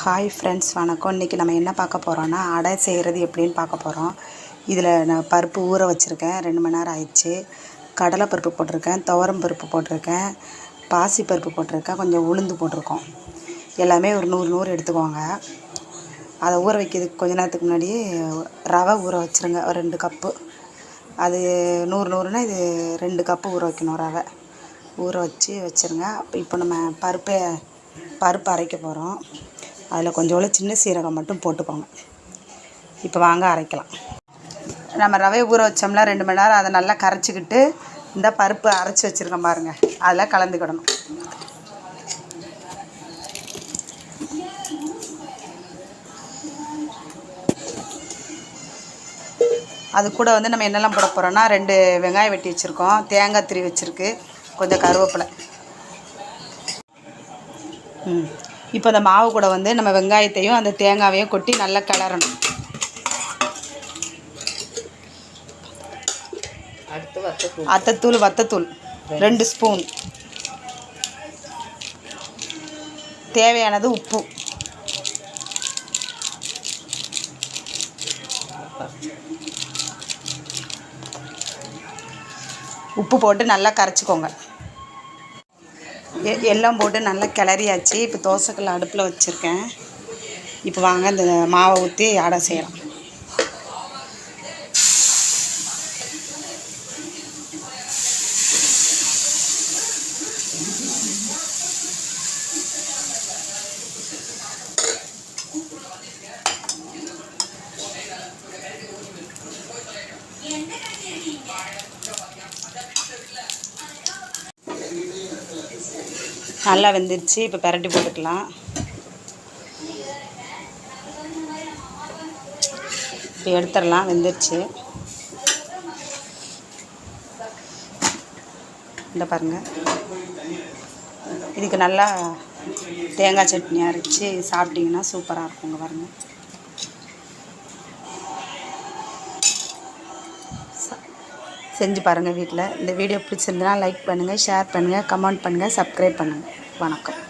Hi friends வணக்கம். இன்றைக்கி நம்ம என்ன பார்க்க போகிறோன்னா அடை செய்கிறது எப்படின்னு பார்க்க போகிறோம் இதில் நான் பருப்பு ஊற வச்சுருக்கேன். ரெண்டு மணி நேரம் ஆயிடுச்சு. கடலை பருப்பு போட்டிருக்கேன். துவரம் பருப்பு போட்டிருக்கேன். பாசி பருப்பு போட்டிருக்கேன். கொஞ்சம் உளுந்து போட்டிருக்கோம். எல்லாமே ஒரு நூறு நூறு எடுத்துக்கோங்க. அதை ஊற வைக்கிறதுக்கு கொஞ்ச நேரத்துக்கு முன்னாடி ரவை ஊற வச்சுருங்க. ஒரு ரெண்டு கப்பு. அது நூறு நூறுனா இது ரெண்டு கப்பு ஊற வைக்கணும் ரவை. ஊற வச்சு வச்சுருங்க. இப்போ நம்ம பருப்பை பருப்பு அரைக்க போகிறோம் அதில் கொஞ்சோண்டு சின்ன சீரகம் மட்டும் போட்டுக்கோங்க. இப்போ வாங்க அரைக்கலாம். நம்ம ரவை ஊற வச்சோம்னா ரெண்டு மணி நேரம் அதை நல்லா கரைச்சிக்கிட்டு இந்த பருப்பு அரைச்சி வச்சுருக்கேன் பாருங்கள் அதில் கலந்துக்கிடணும். அது கூட வந்து நம்ம என்னெல்லாம் போட போகிறோன்னா ரெண்டு வெங்காயம் வெட்டி வச்சுருக்கோம் தேங்காய் திரி வச்சுருக்கு கொஞ்சம் கருவேப்பிலை. ம். இப்போ அந்த மாவு கூட வந்து நம்ம வெங்காயத்தையும் அந்த தேங்காயையும் கொட்டி நல்லா கிளறணும். அத்தத்தூள் வத்தத்தூள். ரெண்டு ஸ்பூன். தேவையானது உப்பு. உப்பு போட்டு நல்லா கரைச்சிக்கோங்க. எல்லாம் போட்டு நல்லா கிளறியாச்சு. இப்போ தோசைக்கல் அடுப்பில் வச்சுருக்கேன். இப்போ வாங்க இந்த மாவை ஊற்றி அடை செய்யலாம். நல்லா வெந்துருச்சு. இப்போ பிரட்டி போட்டுக்கலாம். இப்போ எடுத்துடலாம். வெந்துருச்சு. இந்த பாருங்கள் இதுக்கு நல்லா தேங்காய் சட்னி அரைச்சி சாப்பிட்டிங்கன்னா சூப்பராக இருக்குங்க பாருங்கள் செஞ்சு பாருங்கள் வீட்டில். இந்த வீடியோ பிடிச்சிருந்தனா லைக் பண்ணுங்கள் ஷேர் பண்ணுங்கள் கமெண்ட் பண்ணுங்கள் சப்ஸ்கிரைப் பண்ணுங்கள் வணக்கம்.